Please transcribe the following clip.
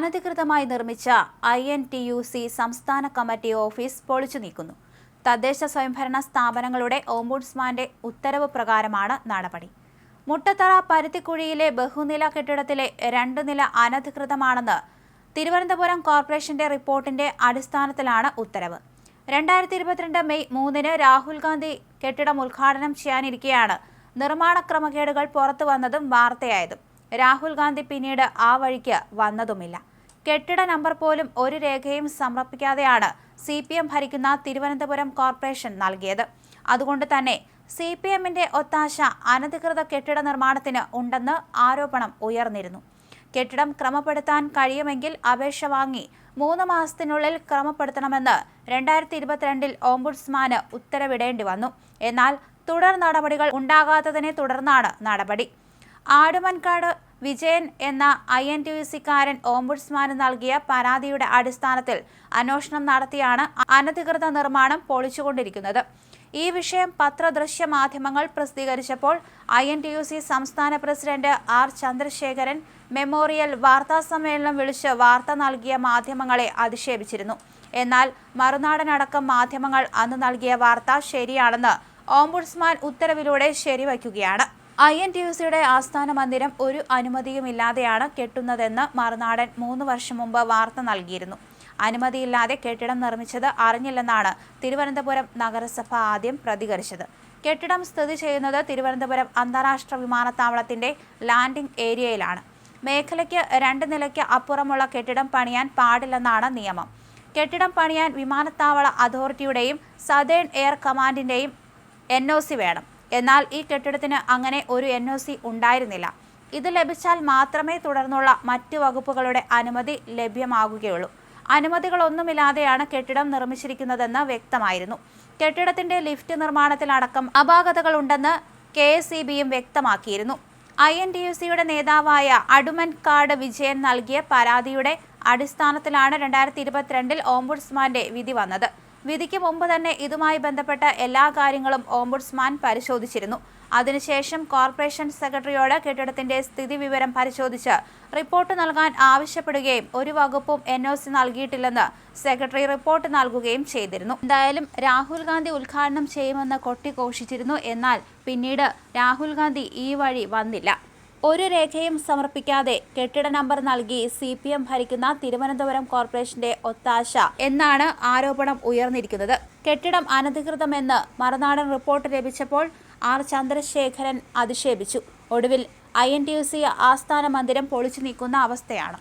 അനധികൃതമായി നിർമ്മിച്ച I N T U C സംസ്ഥാന കമ്മിറ്റി ഓഫീസ് പൊളിച്ചു നീക്കുന്നു. തദ്ദേശ സ്വയംഭരണ സ്ഥാപനങ്ങളുടെ ഓംബുഡ്സ്മാന്റെ ഉത്തരവ് പ്രകാരമാണ് നടപടി. മുട്ടത്തറ പരുത്തിക്കുഴിയിലെ ബഹുനില കെട്ടിടത്തിലെ രണ്ട് നില അനധികൃതമാണെന്ന് തിരുവനന്തപുരം കോർപ്പറേഷന്റെ റിപ്പോർട്ടിന്റെ അടിസ്ഥാനത്തിലാണ് ഉത്തരവ്. രണ്ടായിരത്തി ഇരുപത്തിരണ്ട് മെയ് മൂന്നിന് രാഹുൽ ഗാന്ധി കെട്ടിടം ഉദ്ഘാടനം ചെയ്യാനിരിക്കെയാണ് നിർമ്മാണ ക്രമക്കേടുകൾ പുറത്തു വന്നതും വാർത്തയായതും. രാഹുൽ ഗാന്ധി പിന്നീട് ആ വഴിക്ക് വന്നതുമില്ല. കെട്ടിട നമ്പർ പോലും ഒരു രേഖയും സമർപ്പിക്കാതെയാണ് സി പി എം ഭരിക്കുന്ന തിരുവനന്തപുരം കോർപ്പറേഷൻ നൽകിയത്. അതുകൊണ്ട് തന്നെ സി പി എമ്മിന്റെ ഒത്താശ അനധികൃത കെട്ടിട നിർമ്മാണത്തിന് ഉണ്ടെന്ന് ആരോപണം ഉയർന്നിരുന്നു. കെട്ടിടം ക്രമപ്പെടുത്താൻ കഴിയുമെങ്കിൽ അപേക്ഷ വാങ്ങി മൂന്ന് മാസത്തിനുള്ളിൽ ക്രമപ്പെടുത്തണമെന്ന് രണ്ടായിരത്തി ഇരുപത്തിരണ്ടിൽ ഓംബുഡ്സ്മാന് ഉത്തരവിടേണ്ടി വന്നു. എന്നാൽ തുടർ നടപടികൾ ഉണ്ടാകാത്തതിനെ തുടർന്നാണ് നടപടി. ആടുമൻകാട് വിജയൻ എന്ന ഐ എൻ ടി സിക്കാരൻ ഓംബുഡ്സ്മാന് നൽകിയ പരാതിയുടെ അടിസ്ഥാനത്തിൽ അന്വേഷണം നടത്തിയാണ് അനധികൃത നിർമ്മാണം പൊളിച്ചുകൊണ്ടിരിക്കുന്നത്. ഈ വിഷയം പത്രദൃശ്യ മാധ്യമങ്ങൾ പ്രസിദ്ധീകരിച്ചപ്പോൾ I N T U C സംസ്ഥാന പ്രസിഡന്റ് ആർ ചന്ദ്രശേഖരൻ മെമ്മോറിയൽ വാർത്താ സമ്മേളനം വിളിച്ച് വാർത്ത നൽകിയ മാധ്യമങ്ങളെ അധിക്ഷേപിച്ചിരുന്നു. എന്നാൽ മറുനാടനടക്കം മാധ്യമങ്ങൾ അന്ന് നൽകിയ വാർത്ത ശരിയാണെന്ന് ഓംബുഡ്സ്മാൻ ഉത്തരവിലൂടെ ശരിവയ്ക്കുകയാണ്. ഐ എൻ ടി യു സിയുടെ ആസ്ഥാന മന്ദിരം ഒരു അനുമതിയുമില്ലാതെയാണ് കെട്ടുന്നതെന്ന് മറുനാടൻ മൂന്ന് വർഷം മുമ്പ് വാർത്ത നൽകിയിരുന്നു. അനുമതിയില്ലാതെ കെട്ടിടം നിർമ്മിച്ചത് അറിഞ്ഞില്ലെന്നാണ് തിരുവനന്തപുരം നഗരസഭ ആദ്യം പ്രതികരിച്ചത്. കെട്ടിടം സ്ഥിതി ചെയ്യുന്നത് തിരുവനന്തപുരം അന്താരാഷ്ട്ര വിമാനത്താവളത്തിന്റെ ലാൻഡിംഗ് ഏരിയയിലാണ്. മേഖലയ്ക്ക് രണ്ട് നിലയ്ക്ക് അപ്പുറമുള്ള കെട്ടിടം പണിയാൻ പാടില്ലെന്നാണ് നിയമം. കെട്ടിടം പണിയാൻ വിമാനത്താവള അതോറിറ്റിയുടെയും സതേൺ എയർ കമാൻഡിന്റെയും എൻ വേണം. എന്നാൽ ഈ കെട്ടിടത്തിന് അങ്ങനെ ഒരു എൻ സി ഉണ്ടായിരുന്നില്ല. ഇത് ലഭിച്ചാൽ മാത്രമേ തുടർന്നുള്ള മറ്റ് വകുപ്പുകളുടെ അനുമതി ലഭ്യമാകുകയുള്ളൂ. അനുമതികളൊന്നുമില്ലാതെയാണ് കെട്ടിടം നിർമ്മിച്ചിരിക്കുന്നതെന്ന് വ്യക്തമായിരുന്നു. കെട്ടിടത്തിന്റെ ലിഫ്റ്റ് നിർമ്മാണത്തിലടക്കം അപാകതകളുണ്ടെന്ന് കെ എസ് ഇ ബിയും വ്യക്തമാക്കിയിരുന്നു. ഐ എൻ ടി യു സിയുടെ നേതാവായ അടുമൻകാട് വിജയൻ നൽകിയ പരാതിയുടെ അടിസ്ഥാനത്തിലാണ് രണ്ടായിരത്തി ഇരുപത്തിരണ്ടിൽ ഓംബുഡ്സ്മാന്റെ വിധി വന്നത്. വിധിക്ക് മുമ്പ് തന്നെ ഇതുമായി ബന്ധപ്പെട്ട എല്ലാ കാര്യങ്ങളും ഓംബുഡ്സ്മാൻ പരിശോധിച്ചിരുന്നു. അതിനുശേഷം കോർപ്പറേഷൻ സെക്രട്ടറിയോട് കെട്ടിടത്തിന്റെ സ്ഥിതി വിവരം പരിശോധിച്ച് റിപ്പോർട്ട് നൽകാൻ ആവശ്യപ്പെടുകയും ഒരു വകുപ്പും എൻ ഒ സി നൽകിയിട്ടില്ലെന്ന് സെക്രട്ടറി റിപ്പോർട്ട് നൽകുകയും ചെയ്തിരുന്നു. എന്തായാലും രാഹുൽ ഗാന്ധി ഉദ്ഘാടനം ചെയ്യുമെന്ന് കൊട്ടിഘോഷിച്ചിരുന്നു. എന്നാൽ പിന്നീട് രാഹുൽ ഗാന്ധി ഈ വഴി വന്നില്ല. ഒരു രേഖയും സമർപ്പിക്കാതെ കെട്ടിട നമ്പർ നൽകി സി പി എം ഭരിക്കുന്ന തിരുവനന്തപുരം കോർപ്പറേഷന്റെ ഒത്താശ എന്നാണ് ആരോപണം ഉയർന്നിരിക്കുന്നത്. കെട്ടിടം അനധികൃതമെന്ന് മറുനാടൻ റിപ്പോർട്ട് ലഭിച്ചപ്പോൾ ആർ ചന്ദ്രശേഖരൻ അധിക്ഷേപിച്ചു. ഒടുവിൽ I N T U C ആസ്ഥാന മന്ദിരം പൊളിച്ചു നീക്കുന്ന അവസ്ഥയാണ്.